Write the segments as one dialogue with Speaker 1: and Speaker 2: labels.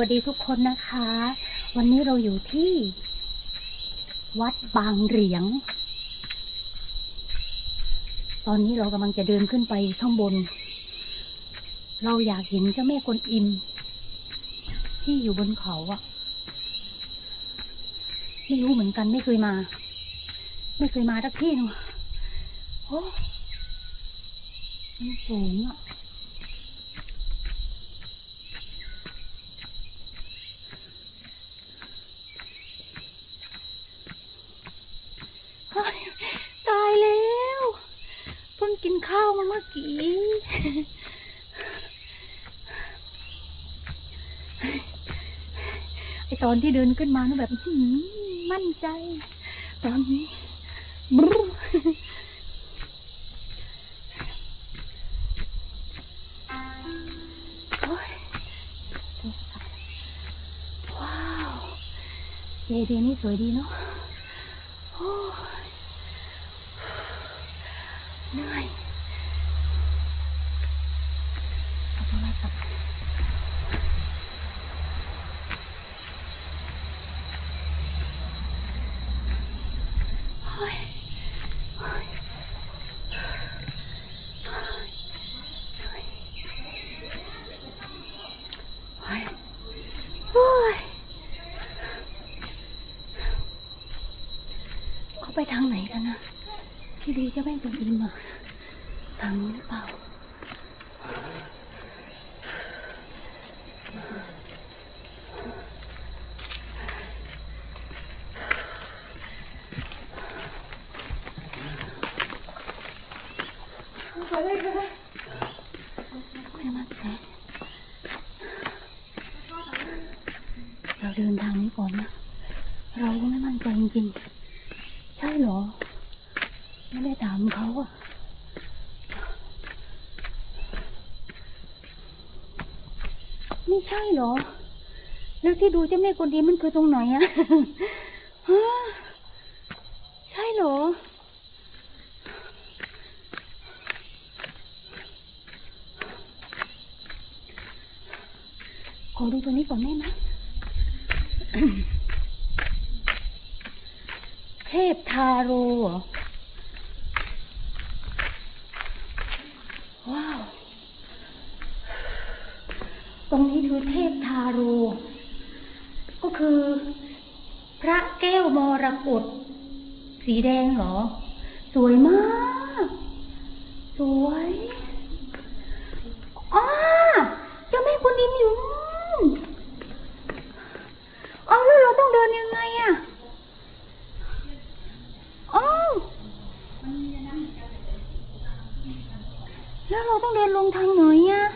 Speaker 1: สวัสดีทุกคนนะคะ วันนี้เราอยู่ที่ วัดบางเหรียง ตอนนี้เรากำลังจะเดินขึ้นไปข้างบน เราอยากเห็นเจ้าแม่กวนอิม ที่อยู่บนเขาอะไม่รู้เหมือนกันไม่เคยมา ไม่เคยมาสักที่หนึงโอ้มันสูงอะ เฮ้ยตายแล้วเพิ่ง กินข้าวมาเมื่อกี้ไอตอนที่เดินขึ้นมานี่แบบอื้อหือมั่นใจ ตอนนี้บรูว้าวเจดีนี่สวยดีเนาะเหนื่อยเอาโทรศัพท์โอ้ยโอ้ยโอ้ยโอ้ย เขาไปทางไหนกันนะที่ ดีเจะแม่งคนอิมอะทางนี้หรือเปล่าเราเดินทางนี้ก่อนนะ เราก็ไม่มั่นใจจริงๆ ใช่เหรอ ไม่ได้ถามเขาอะไม่ใช่เหรอ แล้วที่ดูเจ้าแม่กวนอิมมันคือตรงไหนอะฮะใช่เหรอ ขอดูตัวนี้ก่อนได้ไหมเทพทาโร่เหรอ ว้าว ตรงนี้ คือเทพทาโร ก็คือ พระแก้วมรกตสีแดงเหรอ สวยมาก สวยอ้าเจ้าแม่กุนดินอยู่นู่นเอาแล้วเราต้องเดินยังไงอะอ้าวแล้วเราต้องเดินลงทางไหนอะ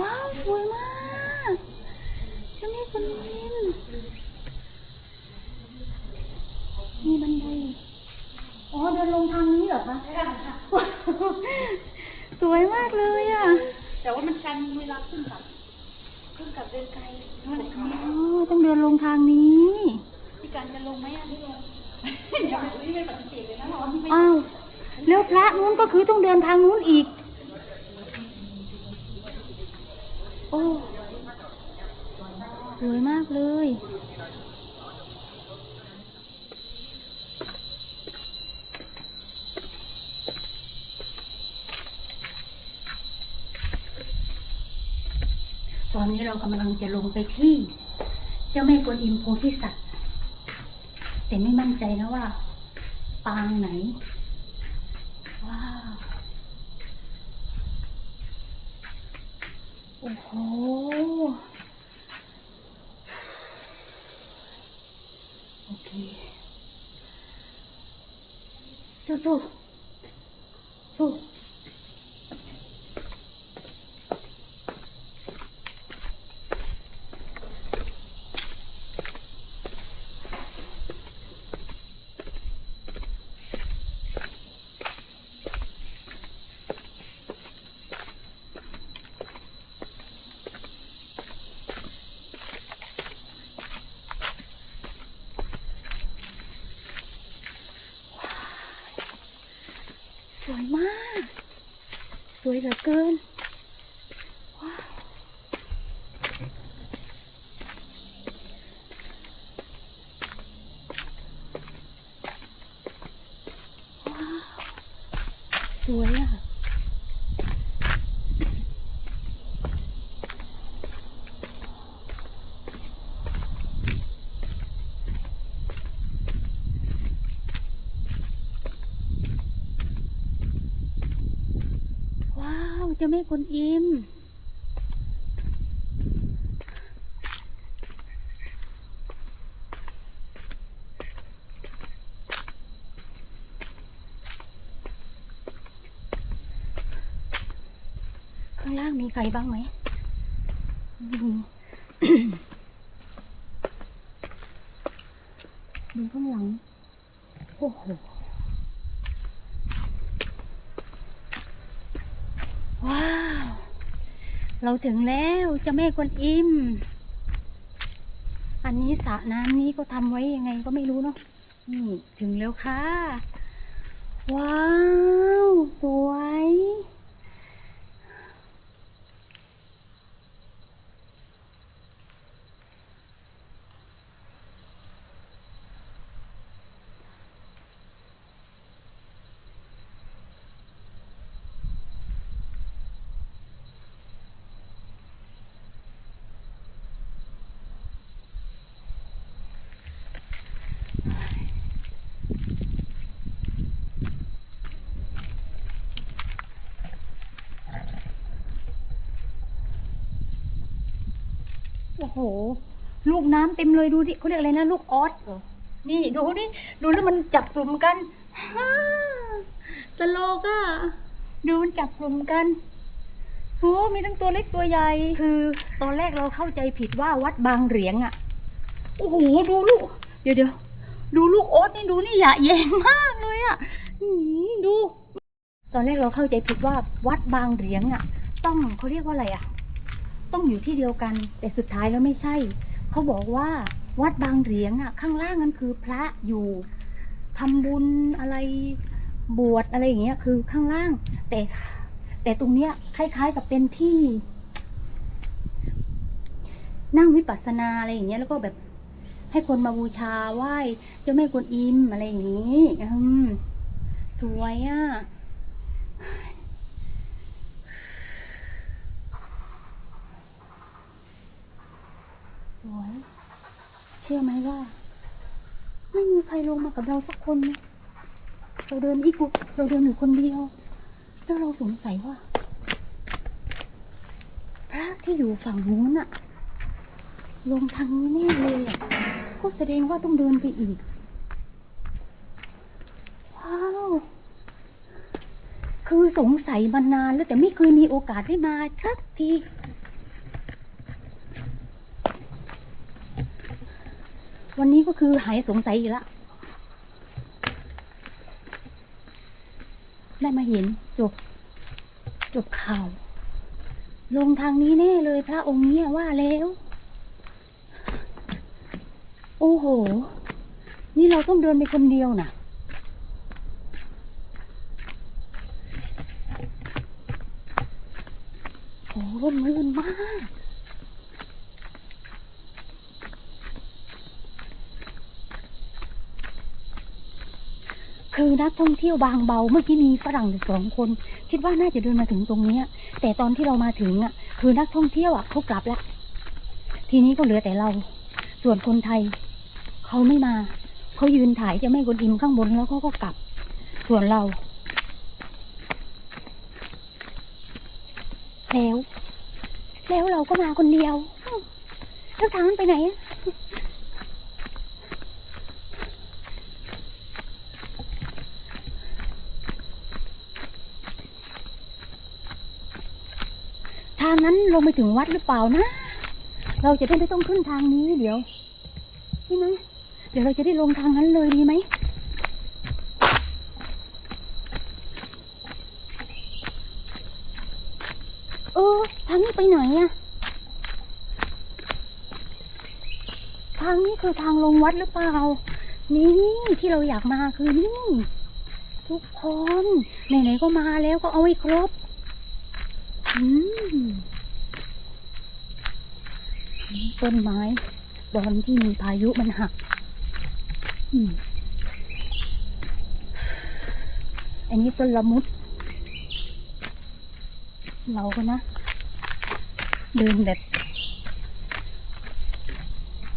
Speaker 1: ว้าวสวยมากเจ้าแม่กุนดิน มีบันได อ๋อเดินลงทางนี้เหรอคะ สวยมากเลยอะ
Speaker 2: แต่ว่ามันกันเวลาขึ้นกับขึ้นกับเดินไกลนั่นแหละ
Speaker 1: อ๋อต้องเดินลงทางนี้
Speaker 2: พี่กันจะลงไหมอะไม่ลงอย่าที่ไม่ปฏิเสธเลยนะร้อนไม่
Speaker 1: อ้าวแล้วพระนู้นก็คือต้องเดินทางนู้นอีก โอ้สวยมาก เลย ตอนนี้เรากำลังจะลงไปที่ เจ้าแม่กวนอิมโพธิสัตว์ แต่ไม่มั่นใจนะว่า ปางไหน ว้าว โอ้โห โอเคสู้สู้สู้สวยมาก สวยเหลือเกิน ว้าว กวนอิมข้างล่างมีใครบ้างไหมไม่มีดูข้างหลังโอ้โห ว้าว เราถึงแล้วเจ้าแม่กวนอิม อันนี้สระน้ำนี้ก็ทำไว้ยังไงก็ไม่รู้เนาะ นี่ถึงแล้วค่ะ ว้าว สวย โอ้โห ลูกน้ำเต็มเลยดูดิเขาเรียกอะไรนะลูกออสเหรอนี่ดูดิดูแล้วมันจับกลุ่มกันฮ่าตลกอะดูมันจับกลุ่มกันโอ้มีทั้งตัวเล็กตัวใหญ่ คือตอนแรกเราเข้าใจผิดว่าวัดบางเหรียงอะโอ้โห ดูลูก เดี๋ยวเดี๋ยวดูลูกโอ๊ตนี่ดูนี่หยะแยงมากเลยอะดู ตอนแรกเราเข้าใจผิดว่าวัดบางเหรียงอะต้องเขาเรียกว่าอะไรอะ ต้องอยู่ที่เดียวกัน แต่สุดท้ายแล้วไม่ใช่ เขาบอกว่าวัดบางเหรียงอะ ข้างล่างนั้นคือพระอยู่ทำบุญอะไรบวชอะไรอย่างเงี้ยคือข้างล่าง แต่ แต่ตรงเนี้ยคล้ายๆกับเป็นที่ นั่งวิปัสสนาอะไรอย่างเงี้ยแล้วก็แบบ ให้คนมาบูชาไหว้เจ้าแม่กวนอิมอะไรอย่างงี้ อืมสวยอะ สวยเชื่อไหมว่า ไม่มีใครลงมากับเราสักคนนะเราเดินอีกุเราเดินอยู่คนเดียว แล้วเราสงสัยว่า พระที่อยู่ฝั่งนู้นอะลงทางนี้แน่เลยอะก็แสดงว่าต้องเดินไปอีก ว้าว คือสงสัยมานานแล้วแต่ไม่เคยมีโอกาสได้มาสักที วันนี้ก็คือหายสงสัยอีกแล้วได้มาเห็นจบ จบข่าว ลงทางนี้แน่เลยพระองค์เนี้ว่าแล้ว โอ้โห นี่เราต้องเดินไปคนเดียวนะโอ้ร่มรื่นมาก คือนักท่องเที่ยวบางเบา เมื่อกี้มีฝรั่งอยู่สองคน คิดว่าน่าจะเดินมาถึงตรงเนี้ยแต่ตอนที่เรามาถึงอะ คือนักท่องเที่ยวอะเขากลับละทีนี้ก็เหลือแต่เรา ส่วนคนไทยเขาไม่มาเขายืนถ่ายจะแม่กวนอิมข้างบนแล้วเขาก็กลับ ส่วนเราแล้วแล้วเราก็มาคนเดียวแล้วทางนั้นไปไหนอะางนั้นลงไปถึงวัดหรือเปล่านะ เราจะได้ไม่ต้องขึ้นทางนี้เดี๋ยวใช่ไหมเดี๋ยวเราจะได้ลงทางนั้นเลยดีไหมเออทางนี้ไปไหนอะทางนี้คือทางลงวัดหรือเปล่า นี่ที่เราอยากมาคือนี่ ทุกคนไหนๆก็มาแล้วก็เอาให้ครบ ต้นไม้ตอนที่มีพายุมันหักอันนี้ต้นละมุด เราก็นะ เดินแบบ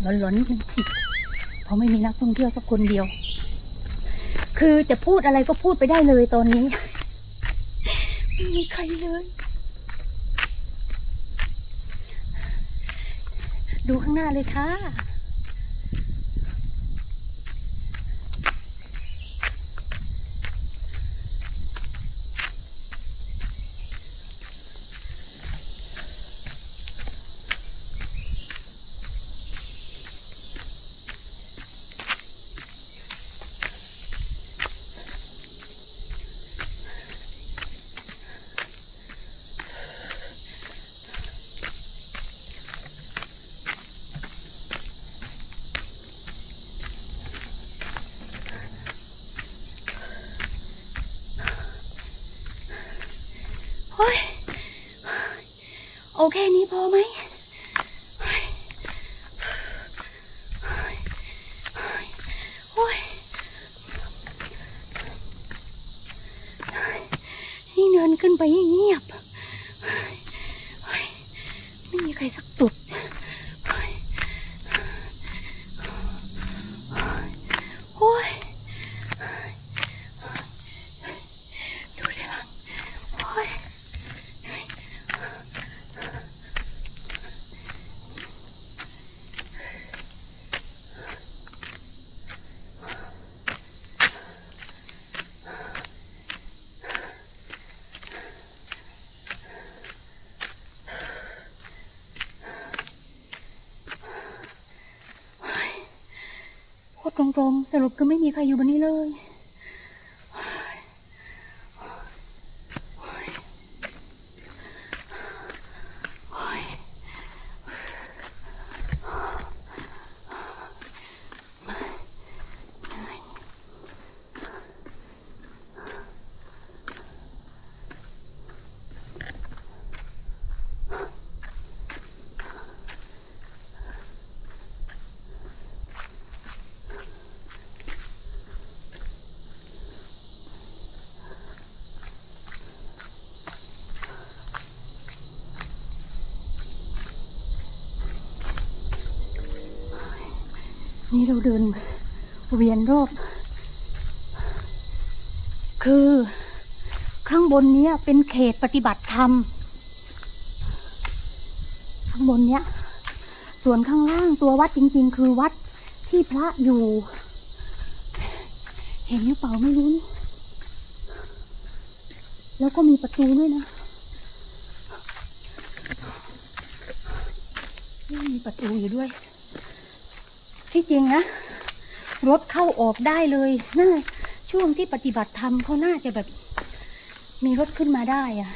Speaker 1: หลอนๆกันเพราะไม่มีนักท่องเที่ยวสักคนเดียว คือจะพูดอะไรก็พูดไปได้เลยตอนนี้ ไม่มีใครเลย ดูข้างหน้าเลยค่ะ โอเคนี้พอไหมโอ้ยนี่เดินขึ้นไปเงียบไม่มีใครสักตุดโอ้ยดูดิล่ะโอ้ย โคตรตรงๆ สรุปคือไม่มีใครอยู่บนนี้เลย นี่เราเดินเวียนรอบ คือข้างบนนี้เป็นเขตปฏิบัติธรรม ข้างบนเนี้ย ส่วนข้างล่างตัววัดจริง ๆ คือวัดที่พระอยู่ เห็นหรือเปล่าไม่รู้นี่แล้วก็มีประตูด้วยนะมีประตูอยู่ด้วย ที่จริงนะรถเข้าออกได้เลยน่าช่วงที่ปฏิบัติธรรมเขาน่าจะแบบมีรถขึ้นมาได้อะ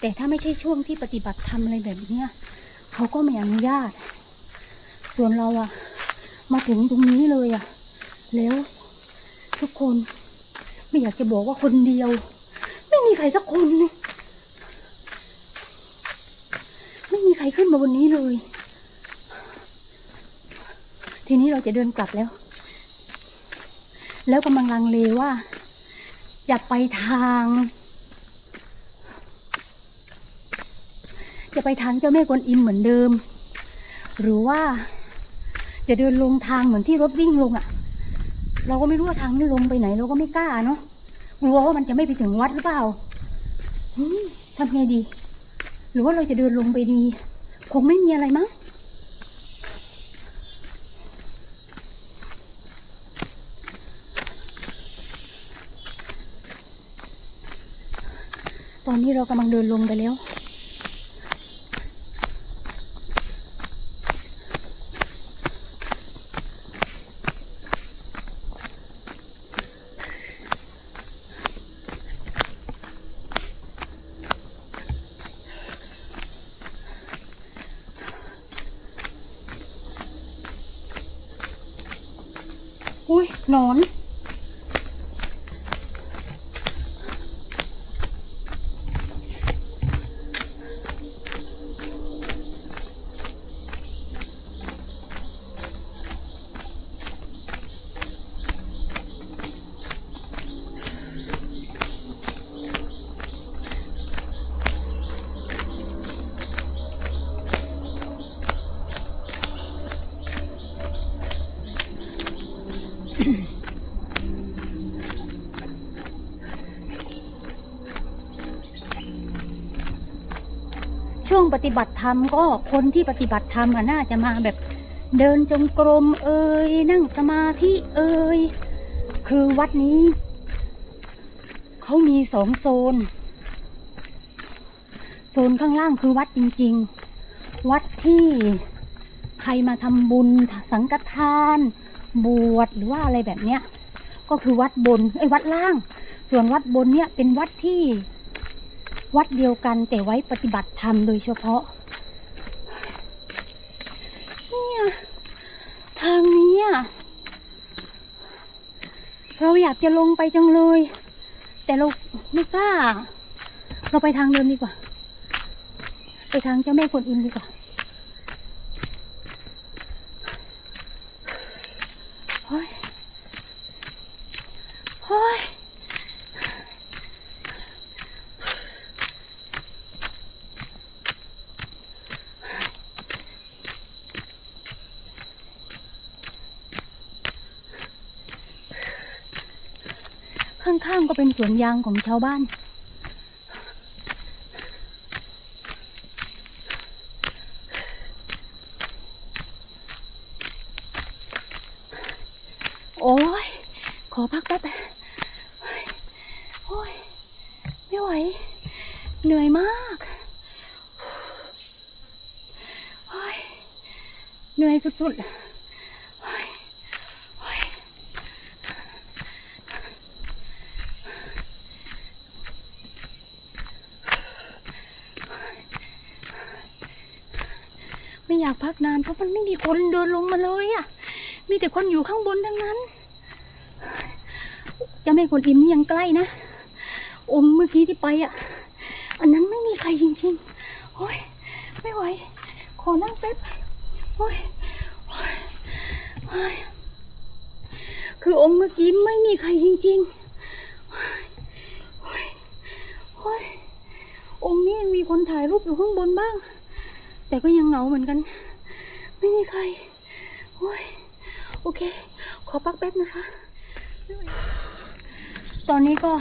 Speaker 1: แต่ถ้าไม่ใช่ช่วงที่ปฏิบัติธรรมอะไรแบบเนี้ยเขาก็ไม่อนุญาต ส่วนเราอะมาถึงตรงนี้เลยอะแล้วทุกคนไม่อยากจะบอกว่าคนเดียว ไม่มีใครสักคนเลยไม่มีใครขึ้นมาบนนี้เลย ทีนี้เราจะเดินกลับแล้ว แล้วกำลังลังเลว่า จะไปทาง จะไปทางเจ้าแม่กวนอิมเหมือนเดิม หรือว่าจะเดินลงทางเหมือนที่รถวิ่งลงอะ่ะ เราก็ไม่รู้ว่าทางนี้ลงไปไหน เราก็ไม่กล้าเนาะกลัวว่ามันจะไม่ไปถึงวัดหรือเปล่าทำไงดี หรือว่าเราจะเดินลงไปดี คงไม่มีอะไรมั้งี้เรากำลังเดินลงไปแล้ว อุ้ยนอน โปฏิบัติธรรมก็คนที่ปฏิบัติธรรมน่าจะมาแบบเดินจงกรมเอ่ยนั่งสมาธิเอ่ยคือวัดนี้เขามีสองโซน โซนข้างล่างคือวัดจริง ๆ วัดที่ใครมาทำบุญสังฆทาน บวชหรือว่าอะไรแบบเนี้ยก็คือวัดบนไอ้วัดล่าง ส่วนวัดบนเนี่ยเป็นวัดที่ วัดเดียวกันแต่ไว้ปฏิบัติธรรมโดยเฉพาะเนี่ยทางนี้เราอยากจะลงไปจังเลย แต่เราไม่กล้า เราไปทางเดิมดีกว่า ไปทางเจ้าแม่คนอินดีกว่าเฮ้ยเฮ้ย ข้างๆก็ เป็นสวนยางของชาวบ้าน โอ้ย ขอพักแป๊บโอ้ยโอ้ยไม่ไหว เหนื่อยมากโอ้ย เหนื่อยสุดๆโอ้ยโอ้ย ไม่อยากพักนานเพราะมันไม่มีคนเดินลงมาเลยอะ่ะ มีแต่คนอยู่ข้างบนทั้งนั้นจะไม่คนอิมนี่ยังใกล้นะองค์เมื่อกี้ที่ไปอะ่ะ อันนั้นไม่มีใครจริงๆ โอ้ยไม่ไหว ขอนั่งแป๊บ โอ้ยโอ้ยโอ้ยคือองค์เมื่อกี้ไม่มีใครจริงๆโอ้ยโอ้ยโอ้ยองค์นี้ยังมีคนถ่ายรูปอยู่ข้างบนบ้าง แต่ก็ยังเหงาเหมือนกัน ไม่มีใครโอ้ยโอเค ขอพักแป๊บนะคะ ตอนนี้ก็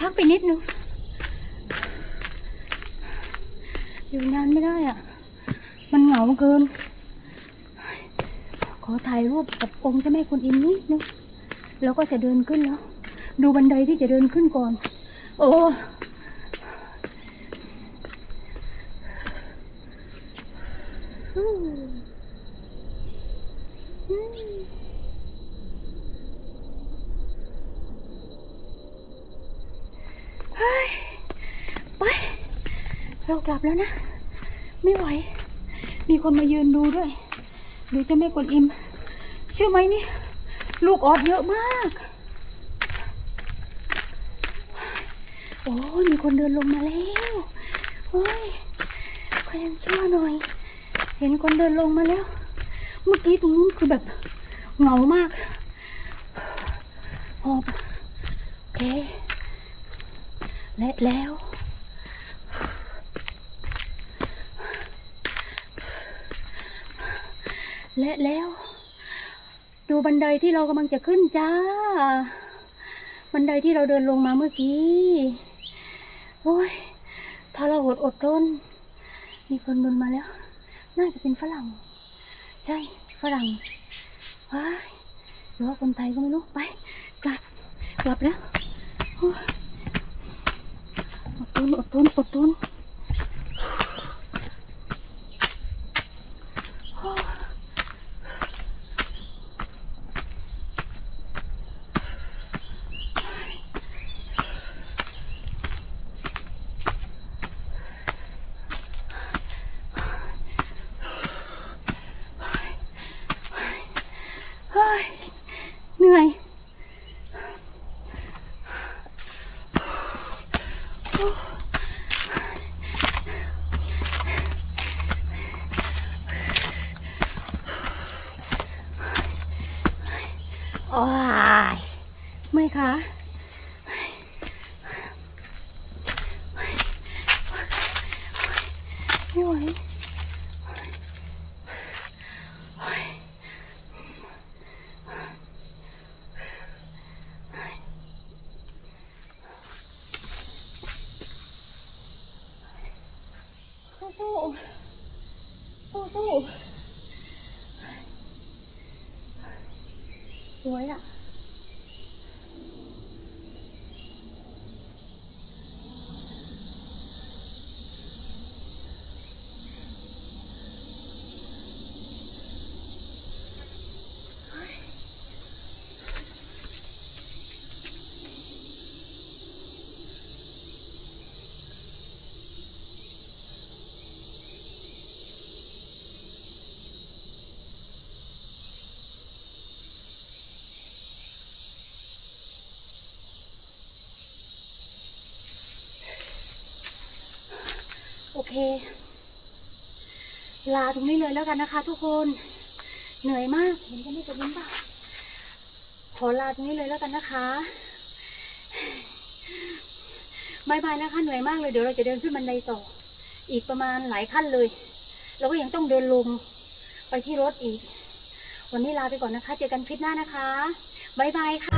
Speaker 1: พักไปนิดนึง อยู่นานไม่ได้อะ มันเหงาเกิน ขอถ่ายรูปกับองค์เจ้าแม่คุณอิมนิดนึง แล้วก็จะเดินขึ้นแล้ว ดูบันไดที่จะเดินขึ้นก่อน โอ้ อืมอืมเฮ้ย ไป เรากลับแล้วนะ ไม่ไหว มีคนมายืนดูด้วยดูเจะแม่กวนอิมเชื่อไหมนี่ ลูกออดเยอะมาก โอ้ยมีคนเดินลงมาแล้ว โอ้ยขอยังชื่อหน่อย เห็นคนเดินลงมาแล้ว เมื่อกี้ตรงนู้นคือแบบเหงามากหอบโอเค และแล้วและแล้ว ดูบันไดที่เรากำลังจะขึ้นจ้า บันไดที่เราเดินลงมาเมื่อกี้ โอ้ยทรหดอดทนมีคนเดินมาแล้ว น่าจะเป็นฝรั่ง ใช่ฝรั่งว้ายหรือว่าคนไทยก็ไม่รู้ไปกลับกลับแล้วโอ้ยอดทนอดทนอดทน Oh, oh, oh. ลาตรงนี้เลยแล้วกันนะคะ ทุกคน เหนื่อยมากเห็นกันไม่เป็นยังป่ะขอลาตรงนี้เลยแล้วกันนะคะบายบายนะคะเหนื่อยมากเลยเดี๋ยวเราจะเดินขึ้นบันไดต่อ อีกประมาณหลายขั้นเลย เราก็ยังต้องเดินลงไปที่รถอีก วันนี้ลาไปก่อนนะคะ เจอกันคลิปหน้านะคะบายบายค่ะ